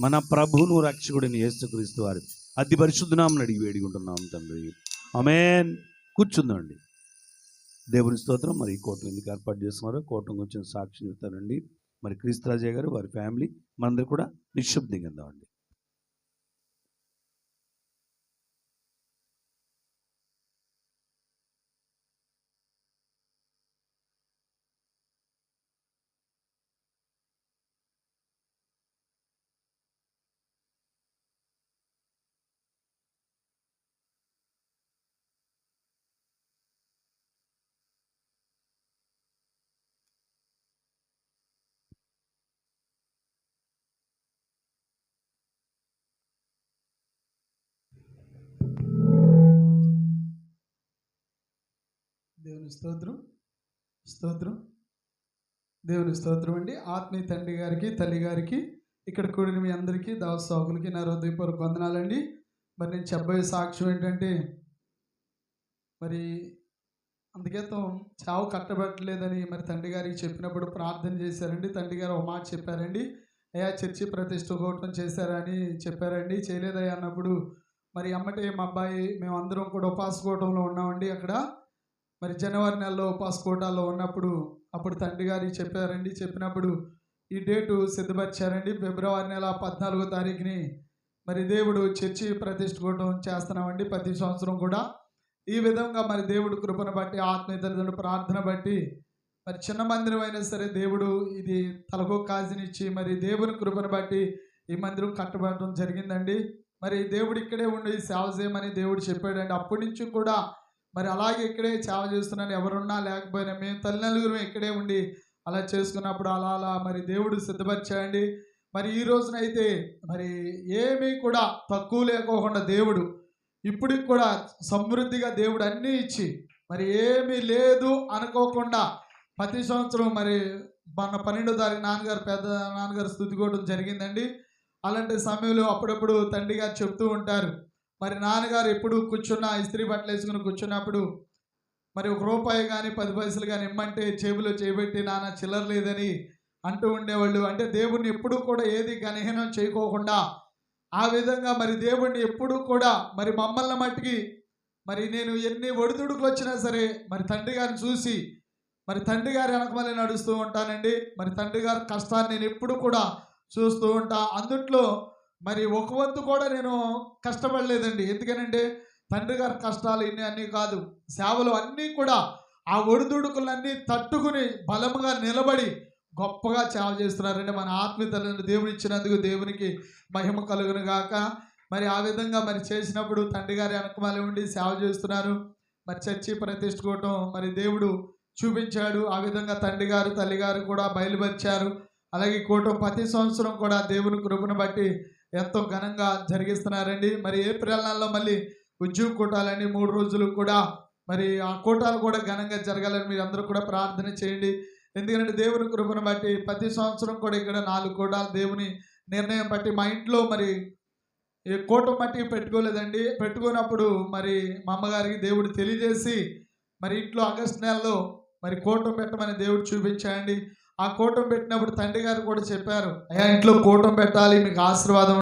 మన ప్రభువును రక్షకుడిని యేసుక్రీస్తు వారి. అతి పరిశుద్ధనామని అడిగి వేడుకుంటున్నాం తండ్రి. అమేన్ కూర్చుందండి. దేవుని స్తోత్రం. మరి ఈ కోటం ఎందుకు ఏర్పాటు చేస్తున్నారు కోటం కొంచెం సాక్షి చెప్తారండి మరి క్రీస్తురాజయ్య గారు వారి ఫ్యామిలీ మనందరూ కూడా నిశ్శబ్దంగా ఉందామండి. దేవుని స్తోత్రం. స్తోత్రం. దేవుని స్తోత్రం అండి. ఆత్మీయ తండ్రి గారికి తల్లి గారికి ఇక్కడ కూడిన మీ అందరికీ దావసాకులకి నా హృదయపూర్వక వందనాలండి. మరి నేను చెప్పబోయే సాక్ష్యం ఏంటంటే మరి అందుకేతం చావు కట్టబట్టలేదని మరి తండ్రి గారికి చెప్పినప్పుడు ప్రార్థన చేశారండి. తండ్రి గారు ఒక మాట చెప్పారండి. అయ్యా చర్చి ప్రతిష్ట కోవటం చేశారని చెప్పారండి. చేయలేదయ్యా అన్నప్పుడు మరి అమ్మటే మా అబ్బాయి మేమందరం కూడా ఉపాసకోవటంలో ఉన్నామండి అక్కడ. మరి జనవరి నెలలో ఉపాస కోటాలో ఉన్నప్పుడు అప్పుడు తండ్రి గారికి చెప్పారండి. చెప్పినప్పుడు ఈ డేటు సిద్ధపరిచారండి. ఫిబ్రవరి నెల పద్నాలుగో తారీఖుని మరి దేవుడు చర్చి ప్రతిష్ఠకోవడం చేస్తున్నామండి. ప్రతి సంవత్సరం కూడా ఈ విధంగా మరి దేవుడు కృపను బట్టి ఆత్మీయ ప్రార్థన బట్టి మరి చిన్న మందిరం అయినా సరే దేవుడు ఇది తలకు కాజినిచ్చి మరి దేవుని కృపను బట్టి ఈ మందిరం కట్టబడటం జరిగిందండి. మరి దేవుడు ఇక్కడే ఉండి సేవ చేయమని దేవుడు చెప్పాడండి. అప్పటి నుంచి కూడా మరి అలాగే ఇక్కడే సేవ చేస్తున్నాను ఎవరున్నా లేకపోయినా మేము తల్లిదండ్రులు ఇక్కడే ఉండి అలా చేసుకున్నప్పుడు అలా అలా మరి దేవుడు సిద్ధపరిచాయండి మరి ఈ రోజునైతే మరి ఏమీ కూడా తక్కువ లేకోకుండా దేవుడు ఇప్పటికి కూడా సమృద్ధిగా దేవుడు అన్నీ ఇచ్చి మరి ఏమీ లేదు అనుకోకుండా ప్రతి సంవత్సరం మరి మన పన్నెండో తారీఖు నాన్నగారు పెద్ద నాన్నగారు స్థుతికోవడం జరిగిందండి. అలాంటి సమయంలో అప్పుడప్పుడు తండ్రి గారు చెప్తూ ఉంటారు. మరి నాన్నగారు ఎప్పుడు కూర్చున్న ఇస్త్రీ బట్టలు వేసుకుని కూర్చున్నప్పుడు మరి ఒక రూపాయి కానీ పది పైసలు కానీ ఇమ్మంటే చేబులో చేపెట్టి నాన్న చిల్లర లేదని అంటూ ఉండేవాళ్ళు. అంటే దేవుణ్ణి ఎప్పుడూ కూడా ఏది గణహీనం చేయకోకుండా ఆ విధంగా మరి దేవుణ్ణి ఎప్పుడూ కూడా మరి మమ్మల్ని మట్టికి మరి నేను ఎన్ని ఒడిదుడుకులు వచ్చినా సరే మరి తండ్రి గారిని చూసి మరి తండ్రి గారి వెనకమల్లి నడుస్తూ ఉంటానండి. మరి తండ్రి గారి కష్టాన్ని నేను ఎప్పుడు కూడా చూస్తూ ఉంటా. అందుట్లో మరి ఒక వంతు కూడా నేను కష్టపడలేదండి. ఎందుకనంటే తండ్రి గారి కష్టాలు ఇన్ని అన్నీ కాదు. సేవలు అన్నీ కూడా ఆ ఒడిదుడుకులన్నీ తట్టుకుని బలముగా నిలబడి గొప్పగా సేవ చేస్తున్నారండి. మన ఆత్మీయతలను దేవుని దేవుడు ఇచ్చినందుకు దేవునికి మహిమ కలుగును గాక. మరి ఆ విధంగా మరి చేసినప్పుడు తండ్రి గారి వెనకమాలి ఉండి సేవ చేస్తున్నారు. మరి చర్చి ప్రతిష్ఠకోవటం మరి దేవుడు చూపించాడు. ఆ విధంగా తండ్రి గారు తల్లి గారు కూడా బయలుపరిచారు. అలాగే కూటం ప్రతి సంవత్సరం కూడా దేవుని కృపను బట్టి ఎంతో ఘనంగా జరిగిస్తున్నారండి. మరి ఏప్రిల్ నెలలో మళ్ళీ ఉద్యోగ కూటాలని మూడు రోజులు కూడా మరి ఆ కూటాలు కూడా ఘనంగా జరగాలని మీరు అందరూ కూడా ప్రార్థన చేయండి. ఎందుకంటే దేవుని కృపను బట్టి ప్రతి సంవత్సరం కూడా ఇక్కడ నాలుగు కూటాలు దేవుని నిర్ణయం బట్టి మా ఇంట్లో మరి ఈ కూటం బట్టి పెట్టుకోలేదండి. పెట్టుకున్నప్పుడు మరి మా అమ్మగారికి దేవుడు తెలియజేసి మరి ఇంట్లో ఆగస్ట్ నెలలో మరి కూటం పెట్టమని దేవుడు చూపించాయండి ఆ కూటం పెట్టినప్పుడు తండ్రి గారు కూడా చెప్పారు అయ్యా ఇంట్లో కూటం పెట్టాలి మీకు ఆశీర్వాదం